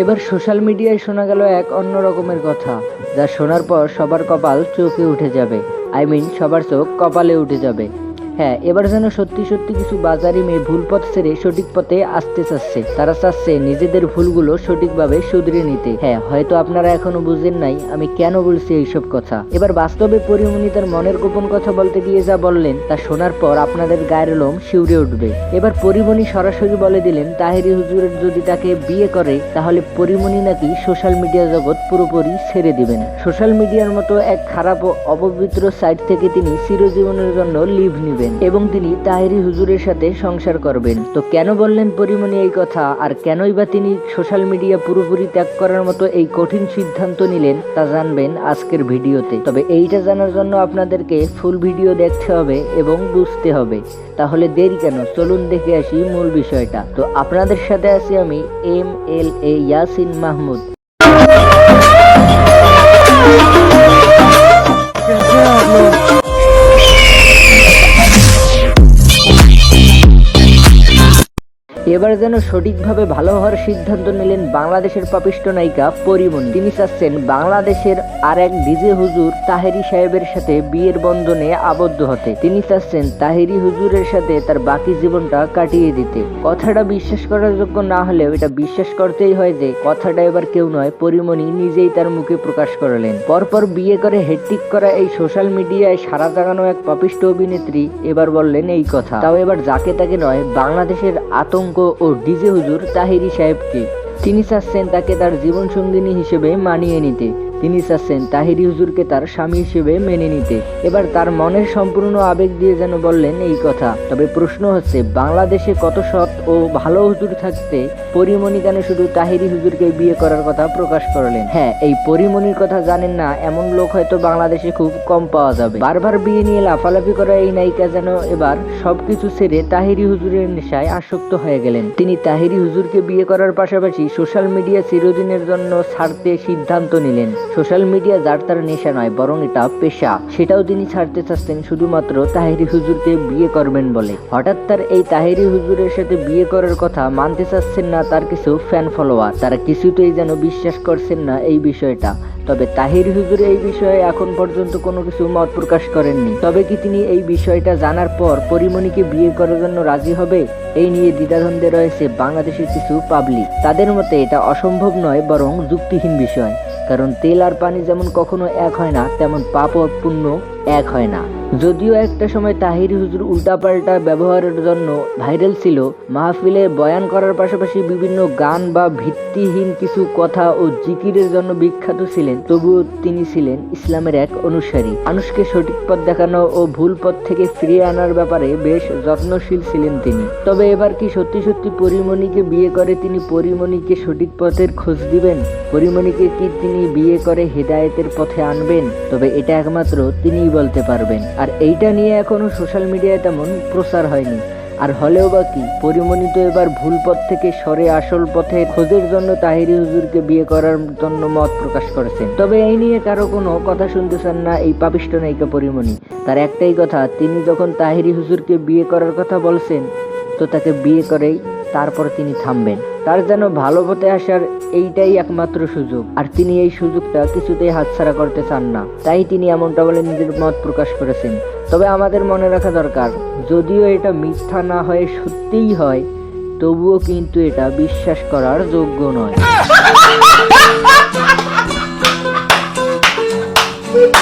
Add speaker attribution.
Speaker 1: এবার সোশ্যাল মিডিয়ায় শোনা গেল এক অন্য রকমের কথা, যা শোনার পর সবার কপাল চোখে উঠে যাবে। আই মিন, সবার চোখ কপালে উঠে যাবে। হ্যাঁ এবার যেন সত্যি সত্যি কিছু বাজারি মেয়ে ভুল পথ ছেড়ে সঠিক পথে আসতে চাচ্ছে। তারা চাচ্ছে নিজেদের ভুলগুলো সঠিকভাবে শুধরে নিতে। হ্যাঁ হয়তো আপনারা এখনও বুঝেন নাই আমি কেন বলছি এইসব কথা। এবার বাস্তবে পরিমণি তার মনের গোপন কথা বলতে গিয়ে যা বললেন, তা শোনার পর আপনাদের গায়ের লোম শিউরে উঠবে। এবার পরিমণি সরাসরি বলে দিলেন, তাহেরি হুজুরের যদি তাকে বিয়ে করে, তাহলে পরিমণি নাকি সোশ্যাল মিডিয়া জগৎ পুরোপুরি ছেড়ে দিবেন। সোশ্যাল মিডিয়ার মতো এক খারাপ ও অপবিত্র সাইট থেকে তিনি চিরজীবনের জন্য লিভ নেবেন। এবং তিনি তাহেরি হুজুরের সাথে সংসার করবেন। তো কেন বললেন পরিমণি এই কথা? আর কেনই বা তিনি সোশ্যাল মিডিয়া পুরোপুরি ত্যাগ করার মতো এই কঠিন সিদ্ধান্ত নিলেন, তা জানবেন আজকের ভিডিওতে। তবে এইটা জানার জন্য আপনাদেরকে ফুল ভিডিও দেখতে হবে এবং বুঝতে হবে। তাহলে দেরি কেন? চলুন দেখে আসি মূল বিষয়টা। তো আপনাদের সাথে আছি আমি M L A Yasin Mahmud. এবার যেন সঠিকভাবে ভালো হওয়ার সিদ্ধান্ত নিলেন বাংলাদেশের পাপিষ্ট নায়িকা পরিমণি। তিনি চাচ্ছেন বাংলাদেশের আর এক ডিজে হুজুর তাহেরি সাহেবের সাথে বিয়ের বন্ধনে আবদ্ধ হতে। তিনি চাচ্ছেন তাহেরি হুজুরের সাথে তার বাকি জীবনটা কাটিয়ে দিতে। কথাটা বিশ্বাস করার যোগ্য না হলেও এটা বিশ্বাস করতেই হয় যে, কথাটা এবার কেউ নয়, পরিমণি নিজেই তার মুখে প্রকাশ করলেন। পরপর বিয়ে করে হেট্টিক করা এই সোশ্যাল মিডিয়ায় সারা জাগানো এক পাপিষ্ট অভিনেত্রী এবার বললেন এই কথা। তাও এবার যাকে তাকে নয়, বাংলাদেশের আতঙ্ক ও ডিজে হুজুর তাহিরি সাহেবকে তিনি চাচ্ছেন তাকে তার জীবনসঙ্গিনী হিসেবে মানিয়ে নিতে তিনি চাচ্ছেন তাহিরি হুজুরকে তার স্বামী হিসেবে মেনে নিতে। এবার তার মনের সম্পূর্ণ আবেগ দিয়ে যেন বললেন এই কথা। তবে প্রশ্ন হচ্ছে, বাংলাদেশে কত সৎ ও ভালো হুজুর থাকতে পরিমণি কেন শুধু তাহিরি হুজুরকে বিয়ে করার কথা প্রকাশ করলেন? হ্যাঁ এই পরিমণির কথা জানেন না, এমন লোক হয়তো বাংলাদেশে খুব কম পাওয়া যাবে। বারবার বিয়ে নিয়ে লাফালাফি করা এই নায়িকা যেন এবার সবকিছু ছেড়ে তাহিরি হুজুরের নেশায় আসক্ত হয়ে গেলেন। তিনি তাহিরি হুজুরকে বিয়ে করার পাশাপাশি সোশ্যাল মিডিয়া চিরদিনের জন্য ছাড়তে সিদ্ধান্ত নিলেন। সোশ্যাল মিডিয়া যার তার নেশা নয়, বরং এটা পেশা। সেটাও তিনি ছাড়তে চাচ্ছেন, শুধুমাত্র তাহেরি হুজুরকে বিয়ে করবেন বলে। হঠাৎ তার এই তাহেরি হুজুরের সাথে বিয়ে করার কথা মানতে চাচ্ছেন না তার কিছু ফ্যান ফলোয়ার তারা কিছুতেই যেন বিশ্বাস করছেন না এই বিষয়টা। তবে তাহির হুজুর এই বিষয়ে এখন পর্যন্ত কোনো কিছু মত প্রকাশ করেননি। তবে কি তিনি এই বিষয়টা জানার পর পরিমণিকে বিয়ে করার জন্য রাজি হবে? এই নিয়ে দ্বিধাদ্বন্দ্বে রয়েছে বাংলাদেশের কিছু পাবলিক তাদের মতে এটা অসম্ভব নয়, বরং যুক্তিহীন বিষয়। কারণ তেল আর পানি যেমন কখনো এক হয় না, তেমন পাপ অপূর্ণ পুণ্য এক হয় না। যদিও একটা সময় তাহির হুজুর উল্টাপাল্টা ব্যবহারের জন্য ভাইরাল ছিল, মাহফিলে বয়ান করার পাশাপাশি বিভিন্ন গান বা ভিত্তিহীন কিছু কথা ও জিকিরের জন্য বিখ্যাত ছিলেন, তবুও তিনি ছিলেন ইসলামের এক অনুসারী। মানুষকে সঠিক পথ দেখানো ও ভুল পথ থেকে ফিরিয়ে আনার ব্যাপারে বেশ যত্নশীল ছিলেন তিনি। তবে এবার কি সত্যি সত্যি পরিমণিকে বিয়ে করে তিনি পরিমণিকে সঠিক পথের খোঁজ দিবেন? পরিমণিকে কি তিনি বিয়ে করে হেদায়েতের পথে আনবেন? তবে এটা একমাত্র তিনিই বলতে পারবেন। আর এইটা নিয়ে এখনও সোশ্যাল মিডিয়ায় তেমন প্রচার হয়নি। আর হলেও বা কি পরিমণি তো এবার ভুল পথ থেকে সরে আসল পথে খোঁজের জন্য তাহিরি হুজুরকে বিয়ে করার জন্য মত প্রকাশ করেছেন। তবে এই নিয়ে কারও কোনো কথা শুনতে চান না এই পাপিষ্ট নায়িকা পরিমণি। তার একটাই কথা, তিনি যখন তাহিরি হুজুরকে বিয়ে করার কথা বলছেন, তো তাকে বিয়ে করেই তারপর তিনি থামবেন। তার যেন ভালো পথে আসার এইটাই একমাত্র সুযোগ। আর তিনি এই সুযোগটা কিছুতেই হাতছাড়া করতে চান না। তাই তিনি এমনটা বলে নিজের মত প্রকাশ করেছেন। তবে আমাদের মনে রাখা দরকার, যদিও এটা মিথ্যা না হয়ে সত্যিই হয়, তবুও কিন্তু এটা বিশ্বাস করার যোগ্য নয়।